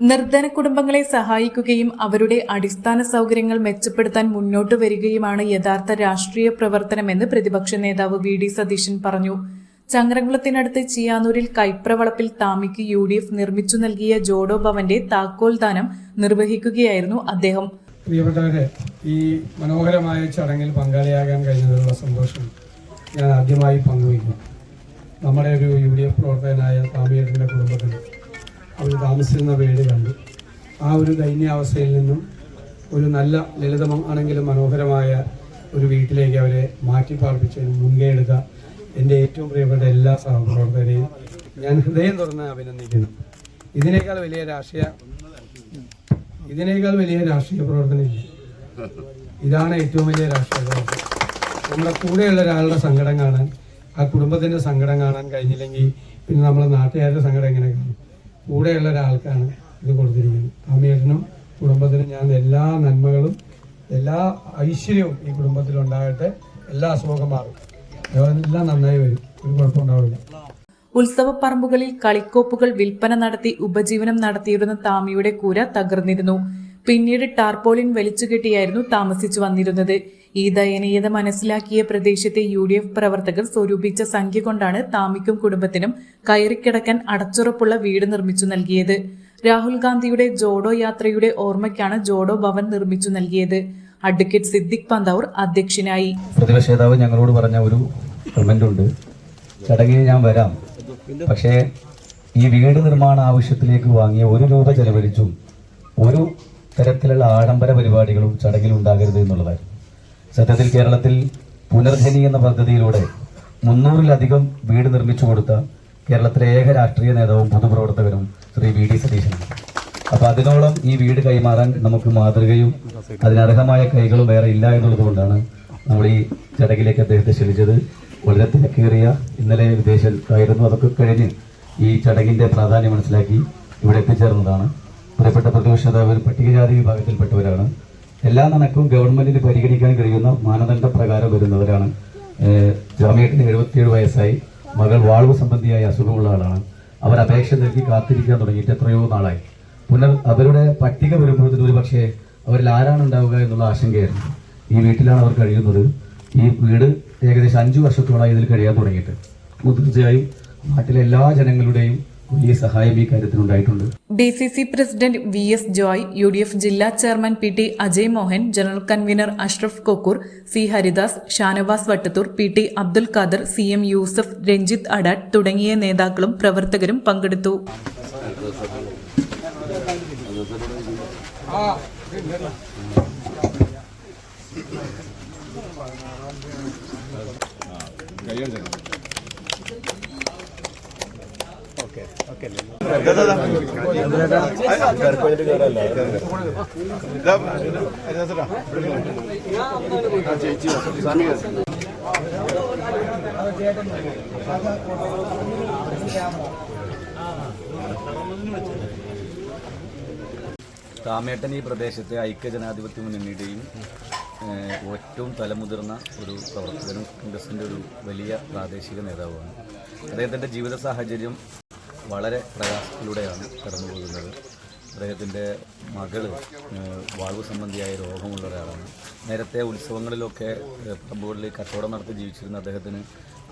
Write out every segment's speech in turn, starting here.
നിർധന കുടുംബങ്ങളെ സഹായിക്കുകയും അവരുടെ അടിസ്ഥാന സൗകര്യങ്ങൾ മെച്ചപ്പെടുത്താൻ മുന്നോട്ട് വരികയുമാണ് യഥാർത്ഥ രാഷ്ട്രീയ പ്രവർത്തനമെന്ന് പ്രതിപക്ഷ നേതാവ് വി ഡി സതീശൻ പറഞ്ഞു. ചങ്ങരംകുളത്തിനടുത്ത് ചിയാനൂരിൽ കൈപ്രവളപ്പിൽ താമിക്ക് യു ഡി എഫ് നിർമ്മിച്ചു നൽകിയ ജോഡോ ഭവന്റെ താക്കോൽ ദാനം നിർവഹിക്കുകയായിരുന്നു അദ്ദേഹം. പ്രിയപ്പെട്ടവരെ ഈ മനോഹരമായ ചടങ്ങിൽ പങ്കാളിയാകാൻ കഴിഞ്ഞതിലുള്ള സന്തോഷം ഞാൻ ആദ്യമായി പങ്കുവയ്ക്കുന്നു. നമ്മുടെ ഒരു യു ഡി എഫ് പ്രവർത്തകനായ താമിയുടെ കുടുംബത്തിൽ അവർ താമസിക്കുന്ന വീട് കണ്ടു. ആ ഒരു ദൈന്യാവസ്ഥയിൽ നിന്നും ഒരു നല്ല ലളിതമാണെങ്കിലും മനോഹരമായ ഒരു വീട്ടിലേക്ക് അവരെ മാറ്റി പാർപ്പിച്ചതിന് മുൻകൈ എന്റെ ഏറ്റവും പ്രിയപ്പെട്ട എല്ലാ സഹപ്രവർത്തകരെയും ഞാൻ ഹൃദയം തുറന്ന് അഭിനന്ദിക്കുന്നു. ഇതിനേക്കാൾ വലിയ രാഷ്ട്രീയ ഇതിനേക്കാൾ വലിയ രാഷ്ട്രീയ പ്രവർത്തനം ഇല്ല. ഇതാണ് ഏറ്റവും വലിയ രാഷ്ട്രീയ പ്രവർത്തനം. നമ്മുടെ കൂടെയുള്ള ഒരാളുടെ സങ്കടം കാണാൻ ആ കുടുംബത്തിന്റെ സങ്കടം കാണാൻ കഴിഞ്ഞില്ലെങ്കിൽ പിന്നെ നമ്മളെ നാട്ടുകാരുടെ സങ്കടം എങ്ങനെ കാണും? കൂടെയുള്ള ഒരാൾക്കാണ് ഇത് കൊടുത്തിരിക്കുന്നത്. അമീറിനും കുടുംബത്തിനും ഞാൻ എല്ലാ നന്മകളും എല്ലാ ഐശ്വര്യവും ഈ കുടുംബത്തിൽ ഉണ്ടാകട്ടെ എല്ലാ അസുഖം മാറും. എല്ലാം നന്നായി വരും. ഒരു കുഴപ്പമുണ്ടാവില്ല ഉത്സവപ്പറമ്പുകളിൽ കളിക്കോപ്പുകൾ വിൽപ്പന നടത്തി ഉപജീവനം നടത്തിയിരുന്ന താമിയുടെ കൂര തകർന്നിരുന്നു. പിന്നീട് ടാർപോളിൻ വലിച്ചുകെട്ടിയായിരുന്നു താമസിച്ചു വന്നിരുന്നത്. ഈ ദയനീയത മനസ്സിലാക്കിയ പ്രദേശത്തെ യു ഡി എഫ് പ്രവർത്തകർ സ്വരൂപിച്ച സംഖ്യ കൊണ്ടാണ് താമിക്കും കുടുംബത്തിനും കയറിക്കിടക്കാൻ അടച്ചുറപ്പുള്ള വീട് നിർമ്മിച്ചു നൽകിയത്. രാഹുൽ ഗാന്ധിയുടെ ജോഡോ യാത്രയുടെ ഓർമ്മയ്ക്കാണ് ജോഡോ ഭവൻ നിർമ്മിച്ചു നൽകിയത്. അഡ്വക്കേറ്റ് സിദ്ദിഖ് പന്താവൂർ അധ്യക്ഷനായി. പ്രതിപക്ഷ നേതാവ് ഞങ്ങളോട് പറഞ്ഞ ഒരു കമന്റ് ഉണ്ട്. ചടങ്ങിന് ഞാൻ വരാം. പക്ഷേ ഈ വീട് നിർമ്മാണ ആവശ്യത്തിലേക്ക് വാങ്ങിയ ഒരു രൂപ ചെലവഴിച്ചും ഒരു തരത്തിലുള്ള ആഡംബര പരിപാടികളും ചടങ്ങിൽ ഉണ്ടാകരുത് എന്നുള്ളതായിരുന്നു. സത്യത്തിൽ കേരളത്തിൽ പുനർധനി എന്ന പദ്ധതിയിലൂടെ മുന്നൂറിലധികം വീട് നിർമ്മിച്ചു കൊടുത്ത കേരളത്തിലെ ഏക രാഷ്ട്രീയ നേതാവും പൊതുപ്രവർത്തകനും ശ്രീ വി ഡി സതീശനാണ്. അപ്പൊ അതിനോളം ഈ വീട് കൈമാറാൻ നമുക്ക് മാതൃകയും അതിനർഹമായ കൈകളും വേറെ ഇല്ല എന്നുള്ളതുകൊണ്ടാണ് നമ്മൾ ഈ ചടങ്ങിലേക്ക് അദ്ദേഹത്തെ ക്ഷണിച്ചത്. വളരെ തിരക്കേറിയ ഇന്നലെ വിദേശത്തായിരുന്നു. അതൊക്കെ കഴിഞ്ഞ് ഈ ചടങ്ങിന്റെ പ്രാധാന്യം മനസ്സിലാക്കി ഇവിടെ എത്തിച്ചേർന്നതാണ്. പ്രിയപ്പെട്ട പ്രതിപക്ഷ നേതാവ് പട്ടികജാതി വിഭാഗത്തിൽപ്പെട്ടവരാണ്. എല്ലാ നനക്കും ഗവൺമെന്റിന് പരിഗണിക്കാൻ കഴിയുന്ന മാനദണ്ഡ പ്രകാരം വരുന്നവരാണ് ജാമ്യത്തിന് എഴുപത്തിയേഴ് വയസ്സായി. മകൾ വാൾവ് സംബന്ധിയായ അസുഖമുള്ള ആളാണ്. അവർ അപേക്ഷ നൽകി കാത്തിരിക്കാൻ തുടങ്ങിയിട്ട് എത്രയോ നാളായി. പുനർ അവരുടെ പട്ടിക വരുമ്പോഴത്തിന് ഒരു പക്ഷേ അവരിൽ ആരാണ് ഉണ്ടാവുക എന്നുള്ള ആശങ്കയായിരുന്നു. ഈ വീട്ടിലാണ് അവർ കഴിയുന്നത്. ഈ വീട് ഏകദേശം അഞ്ചു വർഷത്തോളമായി ഇതിൽ കഴിയാൻ തുടങ്ങിയിട്ട്. തീർച്ചയായും നാട്ടിലെ എല്ലാ ജനങ്ങളുടെയും വലിയ സഹായം ഈ കാര്യത്തിനുണ്ടായിട്ടുണ്ട് D C C president V S Joy U D F ജില്ലാ chairman P T Ajay Mohan general convener Ashraf Kokkur C Haridas Shanavas Vattathur P T Abdul Khader C M Yusuf Ranjith Adat തുടങ്ങിയ നേതാക്കളും പ്രവർത്തകരും പങ്കെടുത്തു. താമേട്ടൻ ഈ പ്രദേശത്തെ ഐക്യജനാധിപത്യ മുന്നണിയുടെയും ഏറ്റവും തലമുതിർന്ന ഒരു പ്രവർത്തകനും കോൺഗ്രസിന്റെ ഒരു വലിയ പ്രാദേശിക നേതാവാണ് അദ്ദേഹത്തിന്റെ ജീവിത സാഹചര്യം വളരെ പ്രയാസത്തിലൂടെയാണ് കടന്നു പോകുന്നത് അദ്ദേഹത്തിന്റെ മകൾ വാൾവ് സംബന്ധിയായ രോഗമുള്ള ഒരാളാണ്. നേരത്തെ ഉത്സവങ്ങളിലൊക്കെ പ്രമ്പുകളിൽ കച്ചവടം നടത്തി ജീവിച്ചിരുന്ന അദ്ദേഹത്തിന്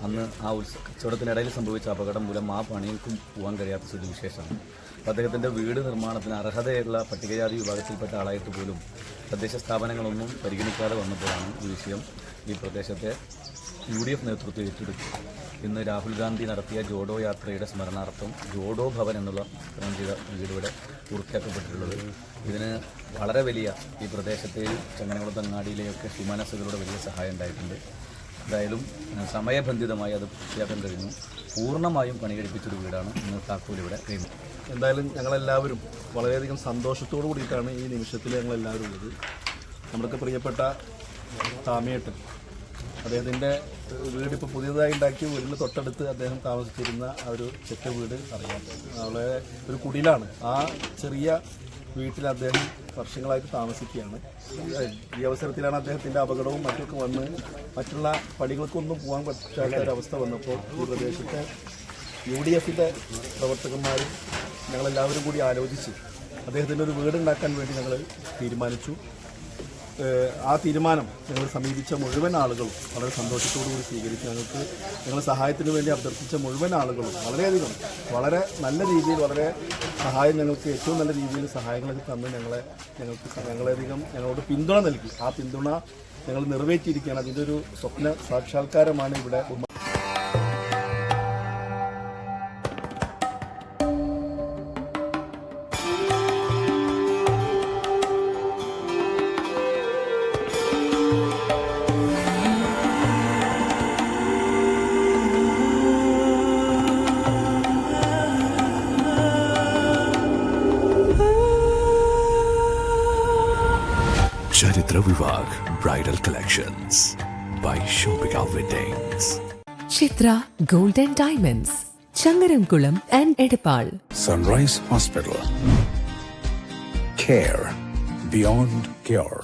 അന്ന് ആ ഉത്സവ കച്ചവടത്തിനിടയിൽ സംഭവിച്ച അപകടം മൂലം ആ പണിക്കും പോകാൻ കഴിയാത്ത സ്ഥിതിവിശേഷമാണ് അപ്പോൾ അദ്ദേഹത്തിന്റെ വീട് നിർമ്മാണത്തിന് അർഹതയുള്ള പട്ടികജാതി വിഭാഗത്തിൽപ്പെട്ട ആളായിട്ട് പോലും തദ്ദേശ സ്ഥാപനങ്ങളൊന്നും പരിഗണിക്കാതെ വന്നപ്പോഴാണ് ഈ വിഷയം ഈ പ്രദേശത്തെ യു ഡി എഫ് നേതൃത്വം ഏറ്റെടുത്തു ഇന്ന് രാഹുൽ ഗാന്ധി നടത്തിയ ജോഡോ യാത്രയുടെ സ്മരണാർത്ഥം ജോഡോ ഭവൻ എന്നുള്ള നാമകരണം ചെയ്ത വീട് ഇവിടെ പൂർത്തിയാക്കപ്പെട്ടിട്ടുള്ളത്. ഇതിന് വളരെ വലിയ ഈ പ്രദേശത്തെ ചങ്ങനകുളത്ത് അങ്ങാടിയിലെയൊക്കെ ഹിമാനസുകളുടെ വലിയ സഹായം ഉണ്ടായിട്ടുണ്ട്. എന്തായാലും സമയബന്ധിതമായി അത് പൂർത്തിയാക്കാൻ കഴിഞ്ഞു. പൂർണമായും പണി കഴിപ്പിച്ചൊരു വീടാണ് ഇന്ന് താക്കൂർ ഇവിടെ കഴിഞ്ഞു എന്തായാലും ഞങ്ങളെല്ലാവരും വളരെയധികം സന്തോഷത്തോടു കൂടിയിട്ടാണ് ഈ നിമിഷത്തിൽ ഞങ്ങളെല്ലാവരും ഉള്ളത്. നമ്മുടെയൊക്കെ പ്രിയപ്പെട്ട താമിയേട്ടൻ അദ്ദേഹത്തിന്റെ വീട് ഇപ്പോൾ പുതിയതായി ഉണ്ടാക്കിയ വീടിന് തൊട്ടടുത്ത് അദ്ദേഹം താമസിച്ചിരുന്ന ആ ഒരു ചെറ്റ വീട് അറിയാം. അവളെ ഒരു കുടിലാണ്. ആ ചെറിയ വീട്ടിൽ അദ്ദേഹം വർഷങ്ങളായിട്ട് താമസിക്കുകയാണ്. ഈ അവസരത്തിലാണ് അദ്ദേഹത്തിന്റെ അപകടവും മറ്റൊക്കെ വന്ന് മറ്റുള്ള പടികൾക്കൊന്നും പോകാൻ പറ്റാത്ത ഒരവസ്ഥ വന്നപ്പോൾ ഈ പ്രദേശത്തെ യു ഡി എഫിന്റെ പ്രവർത്തകന്മാരും ഞങ്ങളെല്ലാവരും കൂടി ആലോചിച്ച് അദ്ദേഹത്തിന്റെ ഒരു വീടുണ്ടാക്കാൻ വേണ്ടി ഞങ്ങൾ തീരുമാനിച്ചു. ആ തീരുമാനം ഞങ്ങൾ സമീപിച്ച മുഴുവൻ ആളുകളും വളരെ കൂടി സ്വീകരിച്ചു ഞങ്ങൾക്ക് ഞങ്ങൾ സഹായത്തിന് വേണ്ടി അഭ്യർത്ഥിച്ച മുഴുവൻ ആളുകളും വളരെയധികം വളരെ നല്ല രീതിയിൽ വളരെ സഹായം ഞങ്ങൾക്ക് ഏറ്റവും നല്ല രീതിയിൽ സഹായങ്ങളൊക്കെ തന്ന് ഞങ്ങളെ ഞങ്ങൾക്ക് ഞങ്ങളധികം ഞങ്ങളോട് പിന്തുണ നൽകി. ആ പിന്തുണ ഞങ്ങൾ നിറവേറ്റിയിരിക്കുകയാണ്. അതിന്റെ ഒരു സ്വപ്ന സാക്ഷാത്കാരമാണ് ഇവിടെ ഉമ്മ Charitra Vivag Bridal Collections by Shobika Weddings. Chithra gold and diamonds Changaramkulam and Edappal Sunrise Hospital. Care beyond cure.